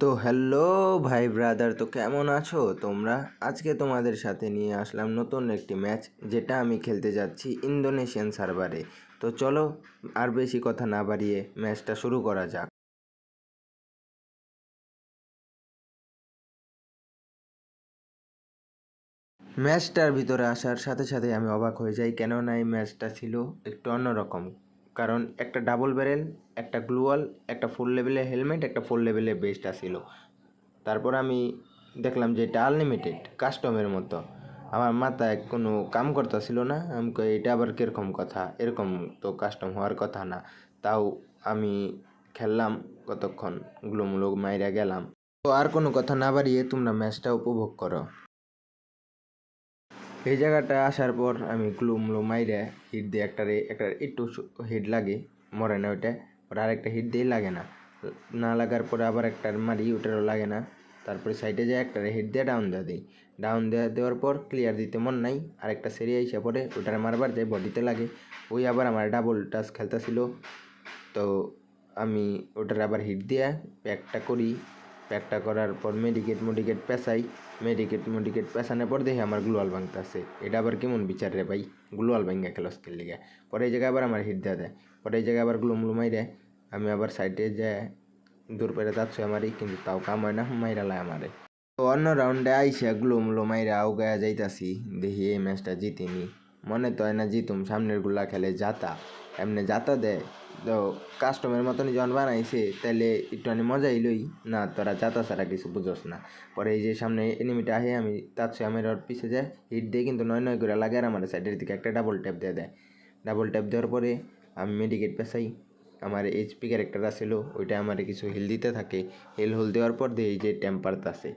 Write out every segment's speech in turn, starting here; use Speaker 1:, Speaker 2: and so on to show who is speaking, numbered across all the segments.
Speaker 1: তো হ্যালো ভাই ব্রাদার তো কেমন আছো? তোমরা? আজকে তোমাদের সাথে নিয়ে আসলাম নতুন একটি ম্যাচ যেটা আমি খেলতে যাচ্ছি ইন্দোনেশিয়ান সার্ভারে তো চলো, আর বেশি কথা না বাড়িয়ে ম্যাচটা শুরু করা যাক। ম্যাচটার ভিতরে আসার সাথে সাথে আমি অবাক হয়ে যাই, কেননা এই ম্যাচটা ছিল একটু অন্যরকম। কারণ একটা ডাবল ব্যারেল একটা গ্লুয়াল একটা ফুল লেভেলের হেলমেট একটা ফুল লেভেলের বেস্ট ছিল তারপর আমি দেখলাম যে এটা আনলিমিটেড কাস্টমের মতো। আমার মাথায় কোনো কাম করতেছিল না, আমি এটা আবার কীরকম কথা? এরকম তো কাস্টম হওয়ার কথা না। তাও আমি খেললাম, কতক্ষণ গ্লুমুলো মাইরা গেলাম। তো আর কোনো কথা না বাড়িয়ে তোমরা ম্যাচটা উপভোগ করো। এই জায়গাটা আসার পর আমি গ্লুমলো মাইরে হিট দিয়ে একটারে, একটা একটু হিট লাগে, মরে না ওইটা, ওর আরেকটা হিট দিয়ে লাগে না। না লাগার পরে আবার একটা মারি, ওটারও লাগে না। তারপরে সাইডে যায় একটা হিট দিয়ে ডাউন দেওয়া দিই ডাউন দেওয়া দেওয়ার পর ক্লিয়ার দিতে মন নাই, আরেকটা সেরিয়া এসে পরে ওটার মারবার যায় বডিতে লাগে। ওই আবার আমার ডাবল টাচ খেলতেছিল। তো আমি ওটার আবার হিট দিয়ে প্যাকটা করি প্যাকটা করার পর মেডিকেট মেডিকেট পেঁচাই। মেডিকেট মেডিকেট পেঁচানোর পর দেখি আমার গ্লোয়াল ভাঙতেছে। এটা আবার কেমন বিচার রে ভাই? গ্লোয়াল ভাঙ্গা খেলো স্কিল লিগে। পরে এই জায়গায় আবার আমার হিট দেয় পরে এই জায়গায় আবার গ্লুমলু মাইরে আমি আবার সাইডে যায় দূর পেরে যাচ্ছি আমারই কিন্তু তাও কাম হয় না, মাইরা লাই আমারে। তো অন্য রাউন্ডে আইসা গ্লুমলু মাইরা আউগায়া যাইতাছি। দেখি এই ম্যাচটা জিতিনি। মনে তো হয় না জিতুম, সামনেরগুলা খেলে যাতা। এমনি যাতা দেয়। তো কাস্টমের মতনই যখন বানাইছে তাহলে একটু আমি মজাই লই। না, তোরা জাতা ছাড়া কিছু বুঝোস না। পরে এই যে সামনে এনিমিটা আহে, আমি তার সে আমার পিছে যায় হিট দিয়ে কিন্তু নয় নয় করে লাগে আর আমার সাইডের দিকে একটা ডাবল ট্যাপ দিয়ে দেয়। ডাবল ট্যাপ দেওয়ার পরে আমি মেডিকেট পেছাই। আমার এইচপি ক্যারেক্টার আসছিল ওইটা আমার কিছু হিল দিতে থাকে। হিল হোল দেওয়ার পর দিয়ে এই যে ট্যাম্প পারতাছে।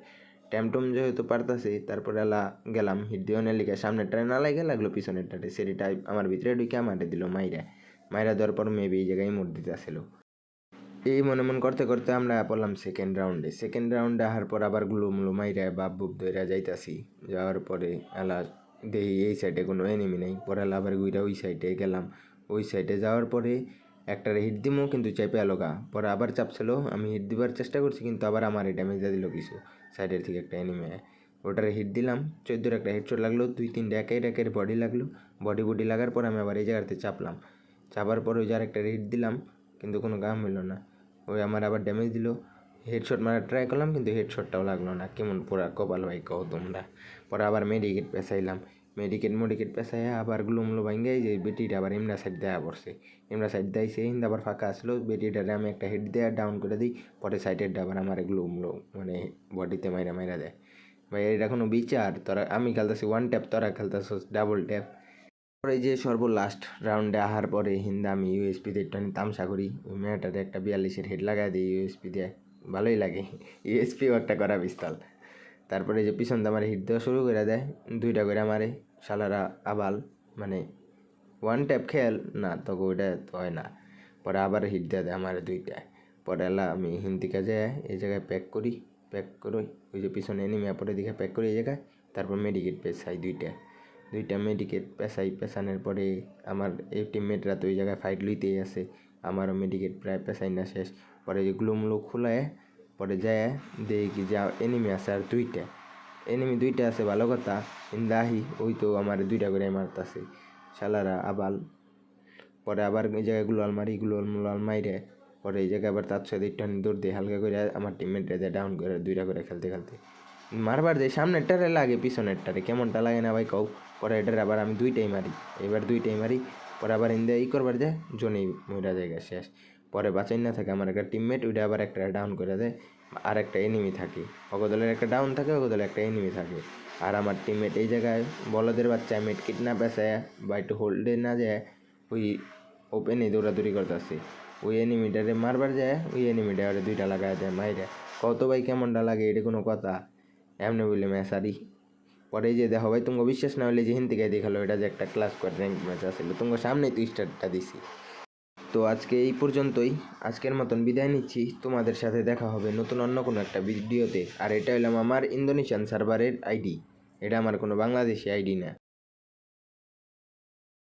Speaker 1: ট্যামটুম যেহেতু পারতাছে, তারপরে এলা গেলাম হিট দিয়ে লিখে সামনেরটারে না লাগে লাগল, পিছনেরটারে। সেরিটা আমার ভিতরে ঢুকে আমারে দিল মাইরা। মাইরা দেওয়ার পর মেবি এই জায়গায় মোট দিতে আসলো। এই মনে মন করতে করতে আমরা পড়লাম সেকেন্ড রাউন্ডে সেকেন্ড রাউন্ডে আসার পর আবার গ্লুমলু মাইরা বাপ বুপ দইরা যাইতাছি। যাওয়ার পরে এলা দেখি এই সাইডে কোনো এনিমি নেই। পরে এলা আবার গুইরা ওই সাইডে গেলাম। ওই সাইডে যাওয়ার পরে একটা হিট দিমো, কিন্তু চাইপে আলোকা পরে আবার চাপছিল আমি হিট দিবার চেষ্টা করছি, কিন্তু আবার আমার এই ড্যামেজ দিল কিছু। সাইডের থেকে একটা এনিমে ওটারে হিট দিলাম। চোদ্দোর একটা হেডশট লাগল, দুই তিনটে একের একের বডি লাগল। বডি বডি লাগার পর আমি আবার এই জায়গাতে চাপলাম। চাপার পর ওই জায়গায় একটা হিট দিলাম, কিন্তু কোনো গাম হইল না। ওই আমার আবার ড্যামেজ দিল। হেডশট মারার ট্রাই করলাম, কিন্তু হেডশটটাও লাগল না। কেমন পুরা কপাল ভাই কও তোমরা। পরে আবার মেডিকেট পেঁচাইলাম মেডিকেট মেডিকেট পেঁচাইয়া আবার গ্লুমলো ভাঙ্গে যে বেটিটা আবার এমরা সাইড দেওয়া পড়ছে। এমরা সাইড দেয়ছে হিন্দা আবার ফাঁকা আসলো। বেটিটারে আমি একটা হেড দেওয়া ডাউন করে দিই। পরে সাইডের আবার আমার গ্লুমলো মানে বডিতে মাইরা মাইরা দেয়। ভাই, এটা কোনো বিচার? তোরা, আমি খেলতেছি ওয়ান ট্যাপ তোরা খেলতেছিস ডাবল ট্যাপ পরে যে সর্বলাস্ট রাউন্ডে আহার পরে হিন্দা আমি ইউএসপি দিয়ে একটু তামসা করি। ওই মেয়েটাতে একটা বিয়াল্লিশের হেড লাগাই দিই ইউএসপি দিয়ে। ভালোই লাগে। ইউএসপিও একটা করা পিস্তল। তারপরে যে পিছন আমার হিট দেওয়া শুরু করে দেয়। দুইটা করে আমারে। শালারা আবাল। মানে ওয়ান ট্যাপ খেল না তোকে ওইটা তো হয় না। পরে আবার হিট দেওয়া দেয় আমার দুইটা। পরে এলা আমি হিন্দিকে যায় এই জায়গায় প্যাক করি। প্যাক করি ওই যে পিছনে এনিমে পরে দিকে প্যাক করি এই জায়গায়। তারপর মেডিকেট পেছাই দুইটা। দুইটা মেডিকেট পেছাই পেছানোর পরে আমার এই টিমমেটরা তো ওই জায়গায় ফাইট লইতেই আছে। আমারও মেডিকেট প্রায় পেছাই না শেষ। পরে গ্লুমলো খোলায়, পরে যায়, দেখি যা এনিমি আছে আর দুইটা। এনিমি দুইটা আছে, ভালো কথা। আহি ওই তো আমার দুইটা করে মারতাছে। শালারা আবাল। পরে আবার এই জায়গায় গ্লোয়াল মারি, গ্লোয়াল মুলাল মাইরে। পরে এই জায়গায় আবার তার সাথে একটু দৌড় দিয়ে হালকা করে আমার টিমমেটরা যায় ডাউন করে দুইটা করে খেলতে খেলতে। মারবার যে সামনেরটারে লাগে, পিছনেরটারে, কেমনটা লাগে না ভাই কও? পরে এটার আবার আমি দুইটাই মারি। এবার দুইটাই মারি, পরে আবার ইন্দা ই করবার যায় জনেই মরা জায়গা শেষ। পরে বাঁচাই না থাকে আমার একটা টিমমেট ওইটা আবার একটা ডাউন করে দেয়, আর একটা এনিমি থাকে। অগদলের একটা ডাউন থাকে অগদলের একটা এনিমি থাকে। আর আমার টিমমেট এই জায়গায়, বলদের বাচ্চা মেট কিট না পেঁচায় বা একটু হোল্ডে না যায়, ওই ওপেনে দৌড়াদৌড়ি করতেছে। ওই এনিমিটারে মারবার যায়, ওই এনিমিটা ওরে দুইটা লাগায় দেয় মাইরে। কত ভাই কেমনটা লাগে, এটা কোনো কথা। এমনি বললে ম্যাচারি পরে যে দেখো ভাই, তোমাকে বিশ্বাস না হলে যে হিন্দি গায়ে দেখাল, এটা যে একটা ক্লাস করে র্যাঙ্ক ম্যাচ আসে তোমার সামনেই তুই স্টার্টটা দিছি। তো আজকে এই পর্যন্তই, আজকের মতন বিদায় নিচ্ছি, তোমাদের সাথে দেখা হবে নতুন অন্য কোনো একটা ভিডিওতে। আর এটা হলাম আমার ইন্দোনেশিয়ান সার্ভারের আইডি এটা আমার কোনো বাংলাদেশি আইডি না।